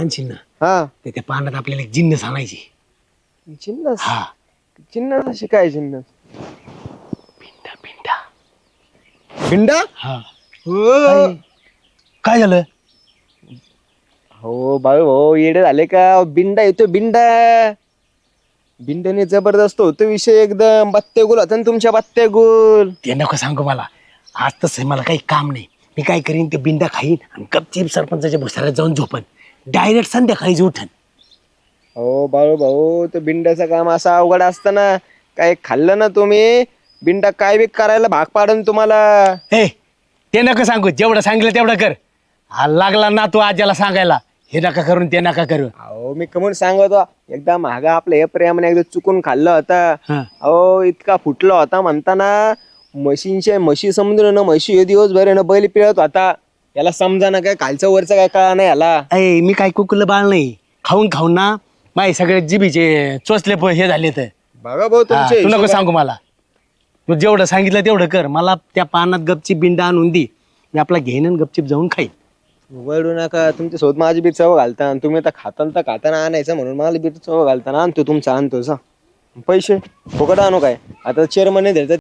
आणशील ना? हा. तर त्या पानात आपल्याला एक जिन्नस आणायची. चिन्नस हा. चिन्नस अशी काय चिन्नस पिंडा पिंडा. भिंडा हा. काय? झालं? हो बाळू भाऊ येडे झाले का? बिंडा येतो बिंडा. बिंड्याने जबरदस्त होतो विषय एकदम. बत्ते गुल होता ना तुमच्या बत्ते गुल ते नको सांगू मला. आज तसं मला काही काम नाही. मी काय करीन ते बिंडा खाईन आणि गपचीप सरपंचाच्या भुसाऱ्यात जाऊन झोपन. डायरेक्ट संध्याकाळी उठन. हो बाळू भाऊ तो बिंड्याचं काम असं अवघड असतं ना. काय खाल्लं ना तुम्ही? बिंडा काय बी करायला भाग पाडन तुम्हाला? हे ते नका सांगू. जेवढं सांगितलं तेवढं कर. हा लागला ना तू आज्याला सांगायला. हे नका करून ते नका करू. अहो मी कमून सांगतो. एकदा महागा आपलं हे प्रेमाने एकदा चुकून खाल्लं होतं. हा. अहो इतका फुटला होता म्हणताना. म्हशींच्या म्हशी समजून ना म्हशी हे दिवसभर आहे ना बैल पिळत होता. याला समजा ना काय खालचं वरचं काय कळा नाही याला. अय मी काय कुकुलं बाळ नाही. खाऊन खाऊन ना माही सगळे जिबीचे चोचले प- हे झाले तर बघा भाऊ तू तुमचे नको हिशोब- सांगू मला. तू जेवढं सांगितलं तेवढं कर. मला त्या पानात गपचीप बिंडा आणून दे. मी आपला घेईन आणि गपचीप जाऊन खाईन. वळू नका. तुमच्यासोबत माझी बी चव घालता आणि तुम्ही आता खाताना तर खाताना आणायचं म्हणून मला बी चव घालताना आणतो. तुमचा आणतो सा पैसे फुकट आणू काय? आता चेअरमन दिलं तर